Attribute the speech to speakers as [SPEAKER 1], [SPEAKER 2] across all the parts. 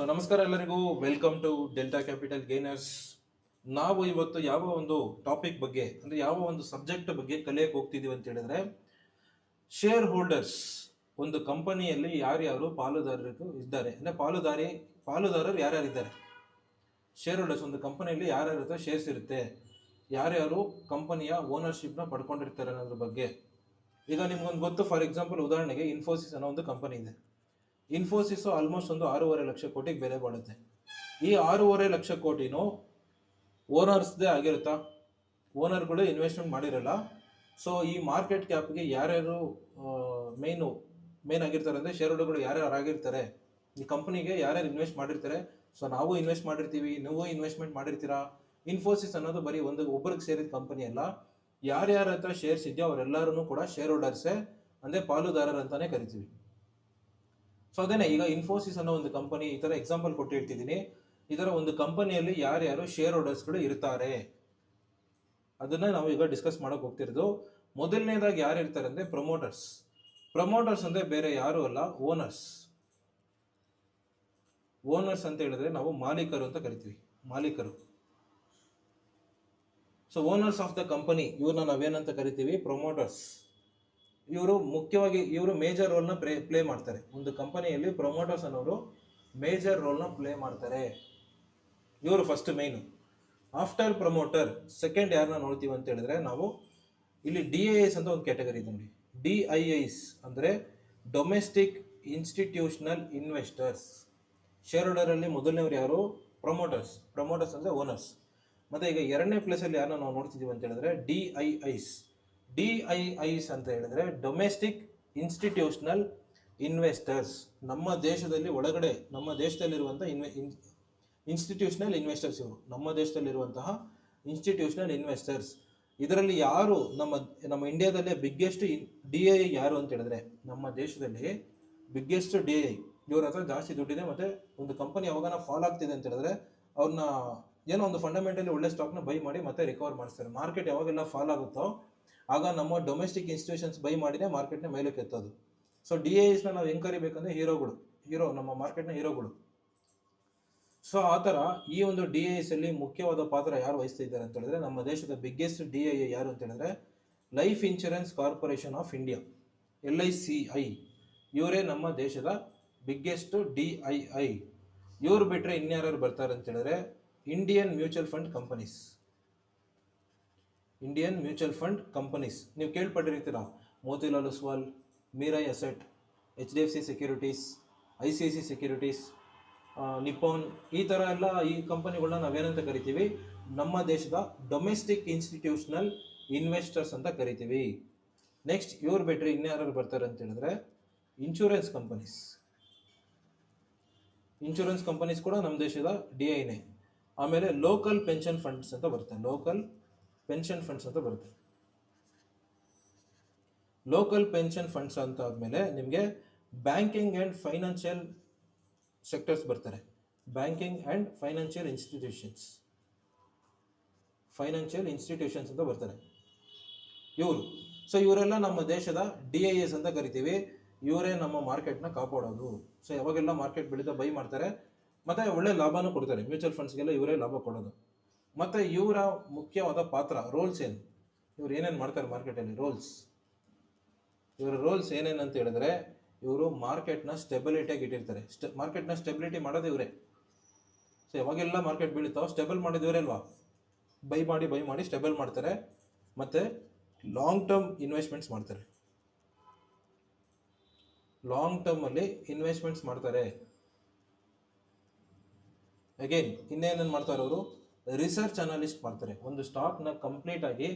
[SPEAKER 1] So ನಮಸ್ಕಾರ ಎಲ್ಲರಿಗೂ. Welcome to Delta capital gainers ನಾವು ಇವತ್ತು ಯಾವ ಒಂದು ಟಾಪಿಕ್ ಬಗ್ಗೆ, ಅಂದ್ರೆ ಯಾವ ಒಂದು ಸಬ್ಜೆಕ್ಟ್ ಬಗ್ಗೆ ಕಲಿಯಕ್ಕೆ ಹೋಗ್ತಿದೀವಿ ಅಂತ ಹೇಳಿದ್ರೆ ಶೇರ್ ಹೋಲ್ಡರ್ಸ್ ಒಂದು ಕಂಪನಿಯಲ್ಲಿ ಯಾರ್ಯಾರು ಪಾಲುದಾರರು ಇದ್ದಾರೆ. ಅಂದ್ರೆ ಪಾಲುದಾರಿ, ಪಾಲುದಾರರು ಯಾರ್ಯಾರು ಇದ್ದಾರೆ? ಶೇರ್ ಹೋಲ್ಡರ್ಸ್ ಒಂದು ಕಂಪನಿಯಲ್ಲಿ ಯಾರ್ಯಾರ ಹತ್ರ ಶೇರ್ಸ್ ಇರುತ್ತೆ? ಯಾರ್ಯಾರು ಕಂಪನಿಯ ಓನರ್ಶಿಪ್ನ ಪಡ್ಕೊಂಡಿರ್ತಾರೆ ಅನ್ನೋದ್ರ ಬಗ್ಗೆ. ಈಗ ನಿಮ್ಗೊಂದು ಗೊತ್ತು ಫಾರ್ ಎಕ್ಸಾಂಪಲ್ ಉದಾಹರಣೆಗೆ ಇನ್ಫೋಸಿಸ್ ಅನ್ನೋ ಒಂದು ಕಂಪನಿ ಇದೆ. ಇನ್ಫೋಸಿಸ್ ಆಲ್ಮೋಸ್ಟ್ ಒಂದು ಆರೂವರೆ ಲಕ್ಷ ಕೋಟಿಗೆ ಬೆಲೆ ಬಾಳುತ್ತೆ. ಈ ಆರೂವರೆ ಲಕ್ಷ ಕೋಟಿನೂ ಓನರ್ಸ್ದೇ ಆಗಿರುತ್ತಾ? ಓನರ್ಗಳು ಇನ್ವೆಸ್ಟ್ಮೆಂಟ್ ಮಾಡಿರಲ್ಲ. ಸೊ ಈ ಮಾರ್ಕೆಟ್ ಕ್ಯಾಪ್ಗೆ ಯಾರ್ಯಾರು ಮೇನು ಮೇನ್ ಆಗಿರ್ತಾರೆ ಅಂದರೆ ಶೇರ್ ಹೋಲ್ಡರ್ಗಳು ಯಾರ್ಯಾರು ಆಗಿರ್ತಾರೆ, ಈ ಕಂಪ್ನಿಗೆ ಯಾರ್ಯಾರು ಇನ್ವೆಸ್ಟ್ ಮಾಡಿರ್ತಾರೆ ಸೊ ನಾವು ಇನ್ವೆಸ್ಟ್ ಮಾಡಿರ್ತೀವಿ, ನೀವು ಇನ್ವೆಸ್ಟ್ಮೆಂಟ್ ಮಾಡಿರ್ತೀರಾ? ಇನ್ಫೋಸಿಸ್ ಅನ್ನೋದು ಬರೀ ಒಂದು ಒಬ್ಬರಿಗೆ ಸೇರಿದ ಕಂಪನಿ ಅಲ್ಲ. ಯಾರ್ಯಾರ ಹತ್ರ ಶೇರ್ಸ್ ಇದೆಯೋ ಅವರೆಲ್ಲರೂ ಕೂಡ ಶೇರ್ ಹೋಲ್ಡರ್ಸೇ ಅಂದರೆ ಪಾಲುದಾರರು ಅಂತಲೇ ಕರಿತೀವಿ. ಸೊ ಅದೇನೆ ಈಗ ಇನ್ಫೋಸಿಸ್ ಅನ್ನೋ ಒಂದು ಕಂಪನಿ ಈ ಥರ ಎಕ್ಸಾಂಪಲ್ ಕೊಟ್ಟಿರ್ತಿದ್ದೀನಿ ಇದರ ಒಂದು ಕಂಪನಿಯಲ್ಲಿ ಯಾರ್ಯಾರು ಶೇರ್ ಹೋಲ್ಡರ್ಸ್ಗಳು ಇರ್ತಾರೆ? ಅದನ್ನ ನಾವು ಈಗ ಡಿಸ್ಕಸ್ ಮಾಡೋಕೆ ಹೋಗ್ತಿರೋದು. ಮೊದಲನೇದಾಗಿ ಯಾರು ಇರ್ತಾರೆ ಅಂದ್ರೆ ಪ್ರಮೋಟರ್ಸ್ ಪ್ರಮೋಟರ್ಸ್ ಅಂದ್ರೆ ಬೇರೆ ಯಾರು ಅಲ್ಲ ಓನರ್ಸ್ ಓನರ್ಸ್ ಅಂತ ಹೇಳಿದ್ರೆ ನಾವು ಮಾಲೀಕರು ಅಂತ ಕರಿತೀವಿ. ಮಾಲೀಕರು. So owners of the company ಇವ್ರನ್ನ ನಾವೇನಂತ ಕರಿತೀವಿ? ಪ್ರಮೋಟರ್ಸ್ ಇವರು ಮುಖ್ಯವಾಗಿ ಇವರು ಮೇಜರ್ ರೋಲ್ನ ಪ್ಲೇ ಪ್ಲೇ ಮಾಡ್ತಾರೆ. ಒಂದು ಕಂಪನಿಯಲ್ಲಿ ಪ್ರೊಮೋಟರ್ಸ್ ಅನ್ನೋರು ಮೇಜರ್ ರೋಲ್ನ ಪ್ಲೇ ಮಾಡ್ತಾರೆ. ಇವರು first main after promoter second ಯಾರನ್ನ ನೋಡ್ತೀವಿ ಅಂತ ಹೇಳಿದ್ರೆ ನಾವು ಇಲ್ಲಿ ಡಿ ಐ ಎಸ್ ಅಂತ ಒಂದು ಕ್ಯಾಟಗರಿ ಇದೆ ನೋಡಿ. ಡಿ ಐ ಐಸ್ ಅಂದರೆ ಡೊಮೆಸ್ಟಿಕ್ ಇನ್ಸ್ಟಿಟ್ಯೂಷನಲ್ ಇನ್ವೆಸ್ಟರ್ಸ್ ಶೇರ್ ಹೋಲ್ಡರಲ್ಲಿ ಮೊದಲನೇವ್ರು ಯಾರು? ಪ್ರಮೋಟರ್ಸ್ ಪ್ರಮೋಟರ್ಸ್ ಅಂದರೆ ಓನರ್ಸ್ ಮತ್ತು ಈಗ ಎರಡನೇ ಪ್ಲೇಸಲ್ಲಿ ಯಾರನ್ನ ನಾವು ನೋಡ್ತಿದ್ದೀವಿ ಅಂತ ಹೇಳಿದ್ರೆ D I Is D I Is ಅಂತ ಹೇಳಿದ್ರೆ ಡೊಮೆಸ್ಟಿಕ್ ಇನ್ಸ್ಟಿಟ್ಯೂಷನಲ್ ಇನ್ವೆಸ್ಟರ್ಸ್ ನಮ್ಮ ದೇಶದಲ್ಲಿ ಒಳಗಡೆ, ನಮ್ಮ ದೇಶದಲ್ಲಿರುವಂಥ ಇನ್ವೆ ಇನ್ಸ್ಟಿಟ್ಯೂಷನಲ್ ಇನ್ವೆಸ್ಟರ್ಸ್ ಇವರು. ನಮ್ಮ ದೇಶದಲ್ಲಿರುವಂತಹ ಇನ್ಸ್ಟಿಟ್ಯೂಷನಲ್ ಇನ್ವೆಸ್ಟರ್ಸ್ ಇದರಲ್ಲಿ ಯಾರು ನಮ್ಮ ನಮ್ಮ ಇಂಡಿಯಾದಲ್ಲೇ ಬಿಗ್ಗೆಸ್ಟ್ ಡಿ ಐ ಯಾರು ಅಂತ ಹೇಳಿದ್ರೆ, ನಮ್ಮ ದೇಶದಲ್ಲಿ ಬಿಗ್ಗೆಸ್ಟ್ ಡಿ ಐ ಇವ್ರ ಹತ್ರ ಜಾಸ್ತಿ ದುಡ್ಡಿದೆ ಮತ್ತೆ ಒಂದು ಕಂಪನಿ ಯಾವಾಗ ಫಾಲ್ ಆಗ್ತಿದೆ ಅಂತ ಹೇಳಿದ್ರೆ ಅವ್ರನ್ನ ಏನೋ ಒಂದು ಫಂಡಮೆಂಟಲಿ ಒಳ್ಳೆ ಸ್ಟಾಕ್ನ ಬೈ ಮಾಡಿ ಮತ್ತೆ ರಿಕವರ್ ಮಾಡಿಸ್ತಾರೆ. ಮಾರ್ಕೆಟ್ ಯಾವಾಗೆಲ್ಲ ಫಾಲ್ ಆಗುತ್ತೋ ಆಗ ನಮ್ಮ ಡೊಮೆಸ್ಟಿಕ್ ಇನ್ಸ್ಟಿಟ್ಯೂಷನ್ಸ್ ಬೈ ಮಾಡಿನೇ ಮಾರ್ಕೆಟ್ನ ಮೇಲೆ ಕೆತ್ತೋದು. ಸೊ ಡಿ ಎಸ್ನ ನಾವು ಹೆಂಗ್ ಕರಿಬೇಕಂದ್ರೆ ಹೀರೋಗಳು. ಹೀರೋ, ನಮ್ಮ ಮಾರ್ಕೆಟ್ನ ಹೀರೋಗಳು. ಸೊ ಆ ಥರ ಈ ಒಂದು ಡಿ ಎಸ್ ಅಲ್ಲಿ ಮುಖ್ಯವಾದ ಪಾತ್ರ ಯಾರು ವಹಿಸ್ತಾ ಇದ್ದಾರೆ ಅಂತ ಹೇಳಿದ್ರೆ ನಮ್ಮ ದೇಶದ ಬಿಗ್ಗೆಸ್ಟ್ ಡಿ ಐ ಯಾರು ಅಂತ ಹೇಳಿದ್ರೆ life insurance corporation of India L I C I ಇವರೇ ನಮ್ಮ ದೇಶದ ಬಿಗ್ಗೆಸ್ಟ್ ಡಿ ಐ ಐ ಇವ್ರು ಬಿಟ್ಟರೆ ಇನ್ಯಾರು ಬರ್ತಾರೆ ಅಂತ ಹೇಳಿದ್ರೆ Indian mutual fund companies Indian mutual fund companies ನೀವು ಕೇಳ್ಪಟ್ಟಿರ್ತೀರಾ Motilal Oswal Mirae asset H D F C securities I C I C securities Nippon, ಈ ಥರ ಎಲ್ಲ ಈ ಕಂಪನಿಗಳನ್ನ ನಾವೇನಂತ ಕರಿತೀವಿ? ನಮ್ಮ ದೇಶದ ಡೊಮೆಸ್ಟಿಕ್ ಇನ್ಸ್ಟಿಟ್ಯೂಷನಲ್ ಇನ್ವೆಸ್ಟರ್ಸ್ ಅಂತ ಕರಿತೀವಿ. ನೆಕ್ಸ್ಟ್ ಇವ್ರು ಬಿಟ್ಟರೆ ಇನ್ಯಾರು ಬರ್ತಾರೆ ಅಂತ ಹೇಳಿದ್ರೆ ಇನ್ಶೂರೆನ್ಸ್ ಕಂಪನೀಸ್ ಇನ್ಶೂರೆನ್ಸ್ ಕಂಪನೀಸ್ ಕೂಡ ನಮ್ಮ ದೇಶದ ಡಿ ಐನೇ ಆಮೇಲೆ ಲೋಕಲ್ ಪೆನ್ಷನ್ ಫಂಡ್ಸ್ ಅಂತ ಬರುತ್ತೆ. ಲೋಕಲ್ ಪೆನ್ಷನ್ ಫಂಡ್ಸ್ ಅಂತ ಬರುತ್ತೆ. ಲೋಕಲ್ ಪೆನ್ಷನ್ ಫಂಡ್ಸ್ ಅಂತ ಆದಮೇಲೆ ನಿಮಗೆ ಬ್ಯಾಂಕಿಂಗ್ ಆ್ಯಂಡ್ ಫೈನಾನ್ಷಿಯಲ್ ಸೆಕ್ಟರ್ಸ್ ಬರ್ತಾರೆ. Banking and financial institutions. Financial institutions ಅಂತ ಬರ್ತಾರೆ. ಇವರು. ಸೊ ಇವರೆಲ್ಲ ನಮ್ಮ ದೇಶದ ಡಿ ಐ ಎಸ್ ಅಂತ ಕರಿತೀವಿ. ಇವರೇ ನಮ್ಮ ಮಾರ್ಕೆಟ್ನ ಕಾಪಾಡೋದು. ಸೊ ಯಾವಾಗೆಲ್ಲ ಮಾರ್ಕೆಟ್ ಬೆಳೀತಾ ಬೈ ಮಾಡ್ತಾರೆ, ಮತ್ತೆ ಒಳ್ಳೆ ಲಾಭನೂ ಕೊಡ್ತಾರೆ. ಮ್ಯೂಚುವಲ್ ಫಂಡ್ಸ್ಗೆಲ್ಲ ಇವರೇ ಲಾಭ ಕೊಡೋದು. ಮತ್ತೆ ಇವರ ಮುಖ್ಯವಾದ ಪಾತ್ರ ರೋಲ್ಸ್ ಏನು? ಇವ್ರು ಏನೇನು ಮಾಡ್ತಾರೆ ಮಾರ್ಕೆಟಲ್ಲಿ ರೋಲ್ಸ್ ಇವರ ರೋಲ್ಸ್ ಏನೇನು ಅಂತ ಹೇಳಿದ್ರೆ, ಇವರು ಮಾರ್ಕೆಟ್ನ ಸ್ಟೆಬಿಲಿಟಿಯಾಗಿ ಇಟ್ಟಿರ್ತಾರೆ. ಸ್ಟೆ ಮಾರ್ಕೆಟ್ನ ಸ್ಟೆಬಿಲಿಟಿ ಮಾಡೋದು ಇವರೇ. ಸೊ ಯಾವಾಗೆಲ್ಲ ಮಾರ್ಕೆಟ್ ಬೀಳುತ್ತೋ ಸ್ಟೆಬಲ್ ಮಾಡೋದು ಇವರೇ ಅಲ್ವಾ? ಬೈ ಮಾಡಿ ಬೈ ಮಾಡಿ ಸ್ಟೆಬಲ್ ಮಾಡ್ತಾರೆ. ಮತ್ತು ಲಾಂಗ್ ಟರ್ಮ್ ಇನ್ವೆಸ್ಟ್ಮೆಂಟ್ಸ್ ಮಾಡ್ತಾರೆ. ಲಾಂಗ್ ಟರ್ಮಲ್ಲಿ ಇನ್ವೆಸ್ಟ್ಮೆಂಟ್ಸ್ ಮಾಡ್ತಾರೆ. ಅಗೇನ್ ಇನ್ನೇನೇನು ಮಾಡ್ತಾರೆ ಅವರು? ರಿಸರ್ಚ್ ಅನಾಲಿಸ್ಟ್ ಮಾಡ್ತಾರೆ. ಒಂದು ಸ್ಟಾಕ್ನ ಕಂಪ್ಲೀಟ್ ಆಗಿ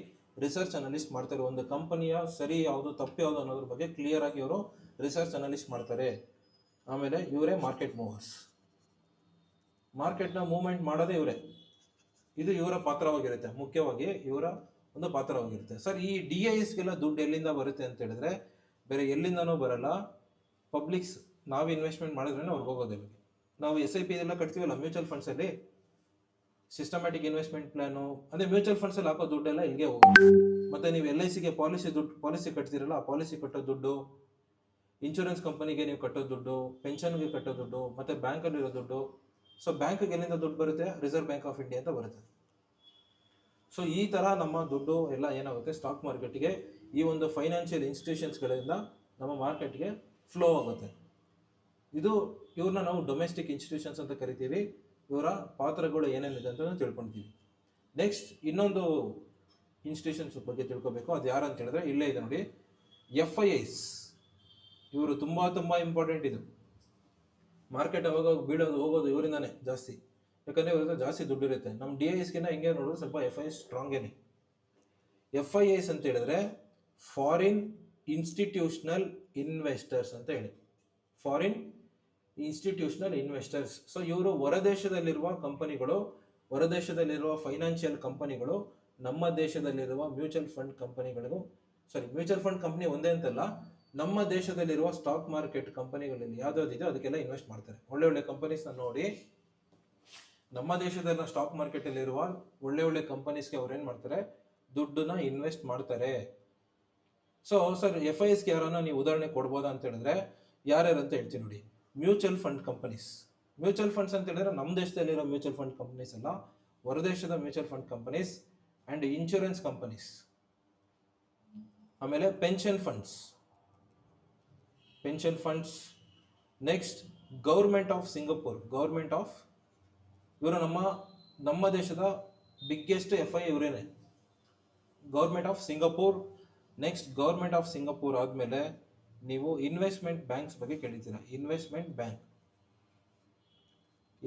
[SPEAKER 1] ರಿಸರ್ಚ್ ಅನಾಲಿಸ್ಟ್ ಮಾಡ್ತಾರೆ. ಒಂದು ಕಂಪನಿಯ ಸರಿ ಯಾವುದು, ತಪ್ಪು ಯಾವುದು ಅನ್ನೋದ್ರ ಬಗ್ಗೆ ಕ್ಲಿಯರ್ ಆಗಿ ಅವರು ರಿಸರ್ಚ್ ಅನಾಲಿಸ್ಟ್ ಮಾಡ್ತಾರೆ. ಆಮೇಲೆ ಇವರೇ ಮಾರ್ಕೆಟ್ ಮೂವರ್ಸ್ ಮಾರ್ಕೆಟ್ನ ಮೂವ್ಮೆಂಟ್ ಮಾಡೋದೇ ಇವರೇ. ಇದು ಇವರ ಪಾತ್ರವಾಗಿರುತ್ತೆ. ಮುಖ್ಯವಾಗಿ ಇವರ ಒಂದು ಪಾತ್ರವಾಗಿರುತ್ತೆ. ಸರ್ ಈ ಡಿ ಐ ಎಸ್ಗೆಲ್ಲ ದುಡ್ಡು ಎಲ್ಲಿಂದ ಬರುತ್ತೆ ಅಂತ ಹೇಳಿದ್ರೆ, ಬೇರೆ ಎಲ್ಲಿಂದನೂ ಬರಲ್ಲ. ಪಬ್ಲಿಕ್ಸ್ ನಾವು ಇನ್ವೆಸ್ಟ್ಮೆಂಟ್ ಮಾಡಿದ್ರೇ ಅವ್ರಿಗೆ ಹೋಗೋದಿಲ್ಲ ನಾವು ಎಸ್ ಐ ಪಿ ಎಲ್ಲ ಕಟ್ತೀವಲ್ಲ ಮ್ಯೂಚುವಲ್ ಫಂಡ್ಸಲ್ಲಿ ಸಿಸ್ಟಮ್ಯಾಟಿಕ್ ಇನ್ವೆಸ್ಟ್ಮೆಂಟ್ ಪ್ಲಾನು ಅಂದರೆ ಮ್ಯೂಚುವಲ್ ಫಂಡ್ಸಲ್ಲಿ ಹಾಕೋ ದುಡ್ಡೆಲ್ಲ ಇಲ್ಲಿಗೆ ಹೋಗುತ್ತೆ. ಮತ್ತು ನೀವು ಎಲ್ ಐ ಸಿಗೆ ಪಾಲಿಸಿ ದುಡ್ಡು ಪಾಲಿಸಿ ಕಟ್ತೀರಲ್ಲ ಆ ಪಾಲಿಸಿ ಕಟ್ಟೋ ದುಡ್ಡು ಇನ್ಶೂರೆನ್ಸ್ ಕಂಪನಿಗೆ ನೀವು ಕಟ್ಟೋ ದುಡ್ಡು ಪೆನ್ಷನ್ಗೆ ಕಟ್ಟೋ ದುಡ್ಡು, ಮತ್ತು ಬ್ಯಾಂಕಲ್ಲಿರೋ ದುಡ್ಡು ಸೊ ಬ್ಯಾಂಕ್ಗೆ ಎಲ್ಲಿಂದ ದುಡ್ಡು ಬರುತ್ತೆ? ರಿಸರ್ವ್ ಬ್ಯಾಂಕ್ ಆಫ್ ಇಂಡಿಯಾ ಅಂತ ಬರುತ್ತೆ. ಸೊ ಈ ಥರ ನಮ್ಮ ದುಡ್ಡು ಎಲ್ಲ ಏನಾಗುತ್ತೆ? ಸ್ಟಾಕ್ ಮಾರ್ಕೆಟ್ಗೆ ಈ ಒಂದು ಫೈನಾನ್ಷಿಯಲ್ ಇನ್ಸ್ಟಿಟ್ಯೂಷನ್ಸ್ಗಳಿಂದ ನಮ್ಮ ಮಾರ್ಕೆಟ್ಗೆ ಫ್ಲೋ ಆಗುತ್ತೆ. ಇದು ಇವ್ರನ್ನ ನಾವು ಡೊಮೆಸ್ಟಿಕ್ ಇನ್ಸ್ಟಿಟ್ಯೂಷನ್ಸ್ ಅಂತ ಕರಿತೀವಿ. ಇವರ ಪಾತ್ರಗಳು ಏನೇನಿದೆ ಅಂತ ತಿಳ್ಕೊಳ್ತೀವಿ ನೆಕ್ಸ್ಟ್ ಇನ್ನೊಂದು ಇನ್ಸ್ಟಿಟ್ಯೂಷನ್ಸ್ ಬಗ್ಗೆ ತಿಳ್ಕೊಬೇಕು. ಅದು ಯಾರು ಅಂತ ಹೇಳಿದ್ರೆ ಇಲ್ಲೇ ಇದೆ ನೋಡಿ. ಎಫ್ ಐ ಐಸ್ ಇವರು ತುಂಬ ತುಂಬ ಇಂಪಾರ್ಟೆಂಟ್ ಇದು. ಮಾರ್ಕೆಟ್ ಹೋಗೋ ಬೀಳೋದು, ಹೋಗೋದು ಇವರಿಂದಾನೆ ಜಾಸ್ತಿ. ಯಾಕಂದರೆ ಇವ್ರ ಜಾಸ್ತಿ ದುಡ್ಡು ಇರುತ್ತೆ ನಮ್ಮ ಡಿ ಐ ಎಸ್ಗಿನ ಹಿಂಗೆ ನೋಡಿದ್ರೆ ಸ್ವಲ್ಪ ಎಫ್ ಐ ಎಸ್ ಸ್ಟ್ರಾಂಗೇನೆ ಎಫ್ ಐ ಎಸ್ ಅಂತ ಹೇಳಿದ್ರೆ ಫಾರಿನ್ ಇನ್ಸ್ಟಿಟ್ಯೂಷನಲ್ ಇನ್ವೆಸ್ಟರ್ಸ್ ಅಂತ ಹೇಳಿ. ಫಾರಿನ್ ಇನ್ಸ್ಟಿಟ್ಯೂಷನಲ್ ಇನ್ವೆಸ್ಟರ್ಸ್ ಸೊ ಇವರು ಹೊರದೇಶದಲ್ಲಿರುವ ಕಂಪನಿಗಳು, ಹೊರದೇಶದಲ್ಲಿರುವ ಫೈನಾನ್ಷಿಯಲ್ ಕಂಪನಿಗಳು, ನಮ್ಮ ದೇಶದಲ್ಲಿರುವ ಮ್ಯೂಚುವಲ್ ಫಂಡ್ ಕಂಪನಿಗಳಿಗೂ ಸಾರಿ ಮ್ಯೂಚುವಲ್ ಫಂಡ್ ಕಂಪನಿ ಒಂದೇ ಅಂತಲ್ಲ, ನಮ್ಮ ದೇಶದಲ್ಲಿರುವ ಸ್ಟಾಕ್ ಮಾರ್ಕೆಟ್ ಕಂಪನಿಗಳಲ್ಲಿ ಯಾವ್ದಾವ್ದಿದೆ ಅದಕ್ಕೆಲ್ಲ ಇನ್ವೆಸ್ಟ್ ಮಾಡ್ತಾರೆ. ಒಳ್ಳೆ ಒಳ್ಳೆ ಕಂಪನೀಸ್ನ ನೋಡಿ. ನಮ್ಮ ದೇಶದಲ್ಲ ಸ್ಟಾಕ್ ಮಾರ್ಕೆಟಲ್ಲಿರುವ ಒಳ್ಳೆ ಒಳ್ಳೆ ಕಂಪನೀಸ್ಗೆ ಅವ್ರು ಏನು ಮಾಡ್ತಾರೆ? ದುಡ್ಡನ್ನ ಇನ್ವೆಸ್ಟ್ ಮಾಡ್ತಾರೆ. ಸೊ ಸರ್ ಎಫ್ ಐ ಎಸ್ಗೆ ಯಾರನ್ನ ನೀವು ಉದಾಹರಣೆ ಕೊಡ್ಬೋದಾ ಅಂತ ಹೇಳಿದ್ರೆ, ಯಾರ್ಯಾರು ಅಂತ ಹೇಳ್ತೀನಿ ನೋಡಿ. Mutual fund companies. Mutual funds ಅಂತ ಹೇಳಿದ್ರೆ ನಮ್ಮ ದೇಶದಲ್ಲಿರೋ ಮ್ಯೂಚುವಲ್ ಫಂಡ್ ಕಂಪನೀಸ್ ಅಲ್ಲ, ಹೊರದೇಶದ mutual fund companies and insurance companies. ಆಮೇಲೆ pension funds. Pension funds. Next, government of Singapore. Government of, ಇವರು ನಮ್ಮ ನಮ್ಮ ದೇಶದ biggest F I ಇವರೇನೆ. Government of Singapore. Next, government of Singapore ಆದಮೇಲೆ ನೀವು ಇನ್ವೆಸ್ಟ್ಮೆಂಟ್ ಬ್ಯಾಂಕ್ಸ್ ಬಗ್ಗೆ ಕೇಳಿದ್ದೀರಾ? ಇನ್ವೆಸ್ಟ್ಮೆಂಟ್ ಬ್ಯಾಂಕ್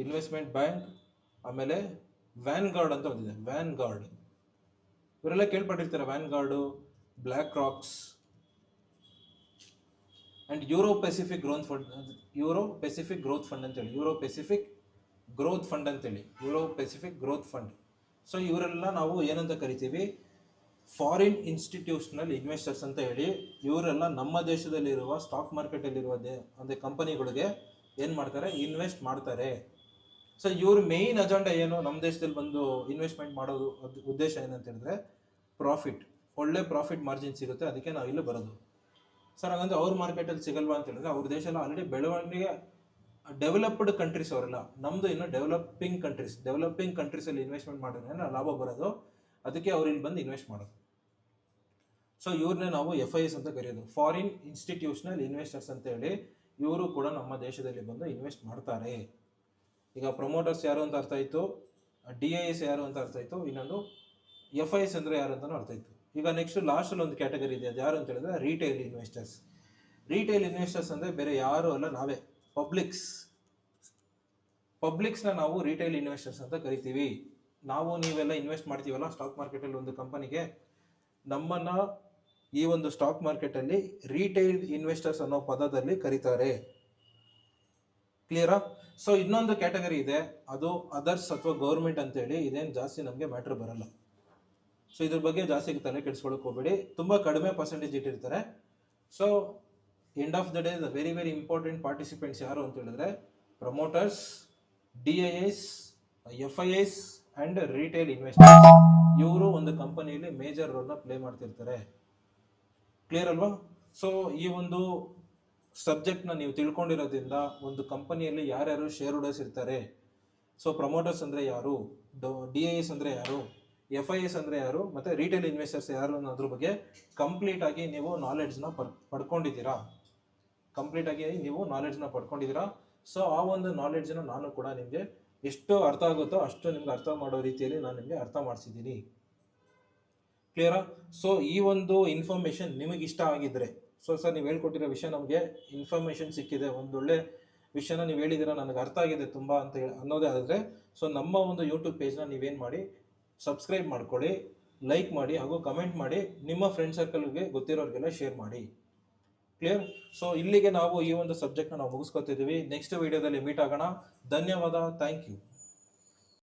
[SPEAKER 1] ಇನ್ವೆಸ್ಟ್ಮೆಂಟ್ ಬ್ಯಾಂಕ್ ಆಮೇಲೆ ವ್ಯಾನ್ ಗಾರ್ಡ್ ಅಂತ ಒಂದಿದೆ. ವ್ಯಾನ್ ಗಾರ್ಡ್ ಇವರೆಲ್ಲ ಕೇಳ್ಪಟ್ಟಿರ್ತಾರೆ? Van guard BlackRocks and Euro Pacific growth fund Euro Pacific growth fund ಅಂತೇಳಿ. ಯೂರೋ ಪೆಸಿಫಿಕ್ ಗ್ರೋತ್ ಫಂಡ್ ಅಂತೇಳಿ. Euro Pacific growth fund so ಇವರೆಲ್ಲ ನಾವು ಏನಂತ ಕರಿತೀವಿ? ಫಾರಿನ್ ಇನ್ಸ್ಟಿಟ್ಯೂಷನಲ್ ಇನ್ವೆಸ್ಟರ್ಸ್ ಅಂತ ಹೇಳಿ, ಇವರೆಲ್ಲ ನಮ್ಮ ದೇಶದಲ್ಲಿರುವ ಸ್ಟಾಕ್ ಮಾರ್ಕೆಟಲ್ಲಿರುವ ದೇ, ಅಂದರೆ ಕಂಪನಿಗಳಿಗೆ ಏನು ಮಾಡ್ತಾರೆ? ಇನ್ವೆಸ್ಟ್ ಮಾಡ್ತಾರೆ. ಸೊ ಇವ್ರ ಮೇಯ್ನ್ ಅಜೆಂಡಾ ಏನು? ನಮ್ಮ ದೇಶದಲ್ಲಿ ಬಂದು ಇನ್ವೆಸ್ಟ್ಮೆಂಟ್ ಮಾಡೋದು ಉದ್ದೇಶ ಏನಂತ ಹೇಳಿದ್ರೆ ಪ್ರಾಫಿಟ್ ಒಳ್ಳೆ ಪ್ರಾಫಿಟ್ ಮಾರ್ಜಿನ್ ಸಿಗುತ್ತೆ, ಅದಕ್ಕೆ ನಾವು ಇಲ್ಲಿ ಬರೋದು. ಸರ್ ಹಾಗಂದ್ರೆ ಅವ್ರ ಮಾರ್ಕೆಟಲ್ಲಿ ಸಿಗಲ್ವಾ ಅಂತ ಹೇಳಿದ್ರೆ, ಅವ್ರ ದೇಶ ಎಲ್ಲ ಆಲ್ರೆಡಿ ಬೆಳವಣಿಗೆ ಡೆವಲಪ್ಡ್ ಕಂಟ್ರೀಸ್ ಅವರೆಲ್ಲ. ನಮ್ಮದು ಇನ್ನು ಡೆವಲಪಿಂಗ್ ಕಂಟ್ರೀಸ್ ಡೆವಲಪಿಂಗ್ ಕಂಟ್ರೀಸಲ್ಲಿ ಇನ್ವೆಸ್ಟ್ಮೆಂಟ್ ಮಾಡಿದ್ರೆ ಲಾಭ ಬರೋದು. ಅದಕ್ಕೆ ಅವ್ರಿಲ್ಲಿ ಬಂದು ಇನ್ವೆಸ್ಟ್ ಮಾಡೋದು. ಸೊ ಇವ್ರನ್ನ ನಾವು ಎಫ್ ಐ ಎಸ್ ಅಂತ ಕರೆಯೋದು. ಫಾರಿನ್ ಇನ್ಸ್ಟಿಟ್ಯೂಷನಲ್ ಇನ್ವೆಸ್ಟರ್ಸ್ ಅಂತ ಹೇಳಿ ಇವರು ಕೂಡ ನಮ್ಮ ದೇಶದಲ್ಲಿ ಬಂದು ಇನ್ವೆಸ್ಟ್ ಮಾಡ್ತಾರೆ. ಈಗ ಪ್ರಮೋಟರ್ಸ್ ಯಾರು ಅಂತ ಅರ್ಥ ಆಯಿತು ಡಿ ಐ ಎಸ್ ಯಾರು ಅಂತ ಅರ್ಥ ಆಯಿತು, ಇನ್ನೊಂದು ಎಫ್ ಐ ಎಸ್ ಅಂದರೆ ಯಾರು ಅಂತಲೂ ಅರ್ಥ ಆಯಿತು. ಈಗ ನೆಕ್ಸ್ಟ್ ಲಾಸ್ಟಲ್ಲಿ ಒಂದು ಕ್ಯಾಟಗರಿ ಇದೆ, ಅದು ಯಾರು ಅಂತ ಹೇಳಿದ್ರೆ ರಿಟೇಲ್ ಇನ್ವೆಸ್ಟರ್ಸ್ ರಿಟೇಲ್ ಇನ್ವೆಸ್ಟರ್ಸ್ ಅಂದರೆ ಬೇರೆ ಯಾರು ಅಲ್ಲ, ನಾವೇ. ಪಬ್ಲಿಕ್ಸ್ ಪಬ್ಲಿಕ್ಸ್ನ ನಾವು ರಿಟೇಲ್ ಇನ್ವೆಸ್ಟರ್ಸ್ ಅಂತ ಕರಿತೀವಿ. ನಾವು ನೀವೆಲ್ಲ ಇನ್ವೆಸ್ಟ್ ಮಾಡ್ತೀವಲ್ಲ ಸ್ಟಾಕ್ ಮಾರ್ಕೆಟಲ್ಲಿ ಒಂದು ಕಂಪನಿಗೆ ನಮ್ಮನ್ನು ಈ ಒಂದು ಸ್ಟಾಕ್ ಮಾರ್ಕೆಟಲ್ಲಿ ರೀಟೈಲ್ ಇನ್ವೆಸ್ಟರ್ಸ್ ಅನ್ನೋ ಪದದಲ್ಲಿ ಕರೀತಾರೆ. ಕ್ಲಿಯರಾ ಸೊ ಇನ್ನೊಂದು ಕ್ಯಾಟಗರಿ ಇದೆ. ಅದು ಅದರ್ಸ್ ಅಥವಾ ಗೌರ್ಮೆಂಟ್ ಅಂತೇಳಿ ಇದೇನು ಜಾಸ್ತಿ ನಮಗೆ ಮ್ಯಾಟ್ರ್ ಬರಲ್ಲ. ಸೊ ಇದ್ರ ಬಗ್ಗೆ ಜಾಸ್ತಿ ತಲೆ ಕೆಡಿಸ್ಕೊಳಕ್ಕೆ ಹೋಗ್ಬೇಡಿ. ತುಂಬ ಕಡಿಮೆ ಪರ್ಸೆಂಟೇಜ್ ಇಟ್ಟಿರ್ತಾರೆ. So end of the day the very very important participants ಯಾರು ಅಂತ ಹೇಳಿದ್ರೆ promoters D I S F I S and retail investors ಇವರು ಒಂದು ಕಂಪನಿಯಲ್ಲಿ ಮೇಜರ್ ರೋಲ್ನ ಪ್ಲೇ ಮಾಡ್ತಿರ್ತಾರೆ. ಕ್ಲಿಯರ್ ಅಲ್ವಾ? ಸೊ ಈ ಒಂದು ಸಬ್ಜೆಕ್ಟ್ನ ನೀವು ತಿಳ್ಕೊಂಡಿರೋದ್ರಿಂದ ಒಂದು ಕಂಪನಿಯಲ್ಲಿ ಯಾರ್ಯಾರು ಶೇರ್ ಹೋಲ್ಡರ್ಸ್ ಇರ್ತಾರೆ? ಸೊ ಪ್ರಮೋಟರ್ಸ್ ಅಂದರೆ ಯಾರು? ಡಿ ಐ ಎಸ್ ಅಂದರೆ ಯಾರು? ಎಫ್ ಐ ಎಸ್ ಅಂದರೆ ಯಾರು? ಮತ್ತು ರಿಟೇಲ್ ಇನ್ವೆಸ್ಟರ್ಸ್ ಯಾರು ಅನ್ನೋದ್ರ ಬಗ್ಗೆ ಕಂಪ್ಲೀಟಾಗಿ ನೀವು ನಾಲೆಡ್ಜ್ನ ಪಡ್, ಪಡ್ಕೊಂಡಿದ್ದೀರಾ? ಕಂಪ್ಲೀಟಾಗಿ ನೀವು ನಾಲೆಡ್ಜ್ನ ಪಡ್ಕೊಂಡಿದ್ದೀರಾ? ಸೊ ಆ ಒಂದು ನಾಲೆಡ್ಜನ್ನು ನಾನು ಕೂಡ ನಿಮಗೆ ಎಷ್ಟು ಅರ್ಥ ಆಗುತ್ತೋ ಅಷ್ಟು ನಿಮ್ಗೆ ಅರ್ಥ ಮಾಡೋ ರೀತಿಯಲ್ಲಿ ನಾನು ನಿಮಗೆ ಅರ್ಥ ಮಾಡಿಸಿದ್ದೀನಿ. ಕ್ಲಿಯರಾ ಸೊ ಈ ಒಂದು ಇನ್ಫಾರ್ಮೇಷನ್ ನಿಮಗೆ ಇಷ್ಟ ಆಗಿದ್ರೆ ಸೊ ಸರ್ ನೀವು ಹೇಳ್ಕೊಟ್ಟಿರೋ ವಿಷಯ ನಮಗೆ ಇನ್ಫಾರ್ಮೇಷನ್ ಸಿಕ್ಕಿದೆ. ಒಂದೊಳ್ಳೆ ವಿಷಯನ ನೀವು ಹೇಳಿದ್ದೀರಾ, ನನಗೆ ಅರ್ಥ ಆಗಿದೆ ತುಂಬ ಅಂತ ಹೇಳಿ ಅನ್ನೋದೇ ಆದರೆ ಸೊ ನಮ್ಮ ಒಂದು ಯೂಟ್ಯೂಬ್ ಪೇಜ್ನ ನೀವೇನು ಮಾಡಿ ಸಬ್ಸ್ಕ್ರೈಬ್ ಮಾಡ್ಕೊಳ್ಳಿ ಲೈಕ್ ಮಾಡಿ ಹಾಗೂ ಕಮೆಂಟ್ ಮಾಡಿ, ನಿಮ್ಮ ಫ್ರೆಂಡ್ ಸರ್ಕಲ್ಗೆ ಗೊತ್ತಿರೋರಿಗೆಲ್ಲ ಶೇರ್ ಮಾಡಿ. ಕ್ಲಿಯರ್ ಸೊ ಇಲ್ಲಿಗೆ ನಾವು ಈ ಒಂದು ಸಬ್ಜೆಕ್ಟ್ನ ನಾವು ಮುಗಿಸ್ಕೊತಿದ್ದೀವಿ ನೆಕ್ಸ್ಟ್ ವಿಡಿಯೋದಲ್ಲಿ ಮೀಟ್ ಆಗೋಣ. ಧನ್ಯವಾದ. Thank you